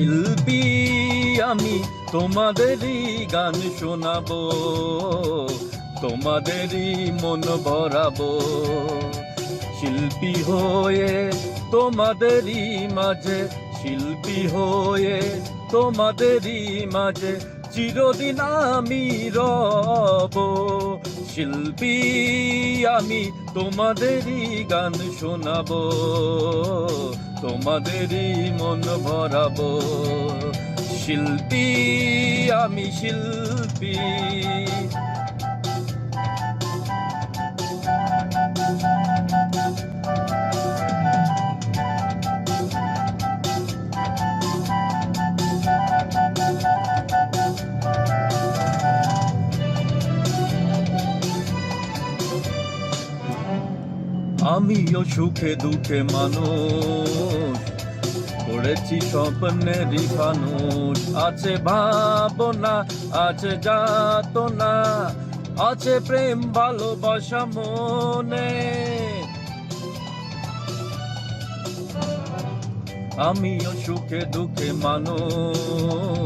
শিল্পী, আমি তোমাদেরই গান শোনাবো, তোমাদেরই মন ভরাবো। শিল্পী হয়ে তোমাদেরই মাঝে, শিল্পী হয়ে তোমাদেরই মাঝে, চিরদিন আমি রব। শিল্পী আমি তোমাদেরই গান শোনাবো তোমাদেরই মন ভরাবো। শিল্পী আমি শিল্পী আমিও সুখে দুঃখে মানুষ। করেছি স্বপ্নেরই ফানুষ আছে ভাবনা, আছে যাতনা, আছে প্রেম, ভালোবাসা, মনে। আমিও সুখে দুঃখে মানুষ।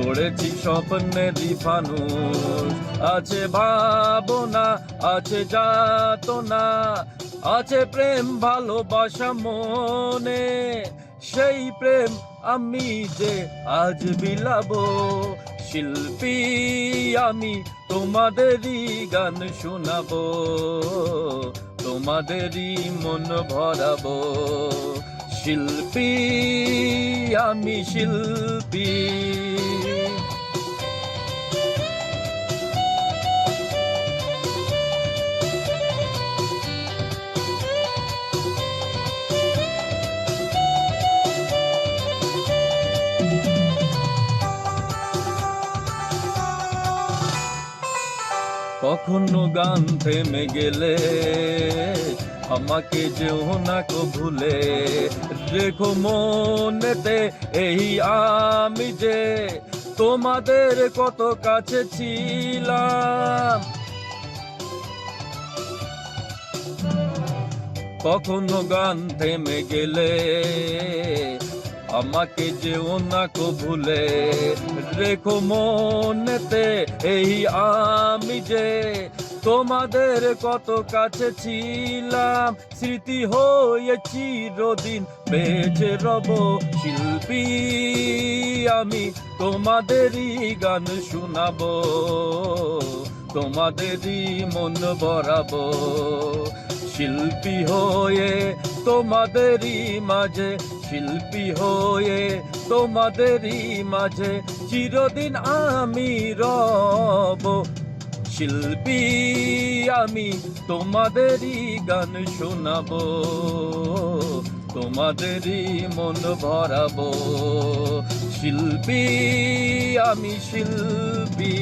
করেছি স্বপ্নেরই ফানুষ আছে ভাবনা, আছে যাতনা, আছে প্রেম, ভালোবাসা মনে। সেই প্রেম আমি যে আজ বিলাব, শিল্পী আমি তোমাদেরই গান শোনাবো, তোমাদেরই মন ভরাবো। শিল্পী আমি শিল্পী। কখনো গান থেমে গেলে আমাকে যেও না কো ভুলে। রেখো মনেতে এই আমি যে তোমাদের কত কাছে ছিলাম। কখনো গান থেমে গেলে আমাকে যেও না কো ভুলে। রেখো মনেতে, এই আমি যে তোমাদের কত কাছে ছিলাম, স্মৃতি হয়ে চিরদিন বেঁচে রব শিল্পী। আমি তোমাদেরই গান শোনাবো, তোমাদেরই মন ভরাবো। শিল্পী হয়ে, তোমাদেরই মাঝে শিল্পী হয়ে তোমাদেরই মাঝে চিরদিন আমি রব। শিল্পী, আমি তোমাদেরই গান শোনাবো, তোমাদেরই মন ভরাব। শিল্পী, আমি শিল্পী।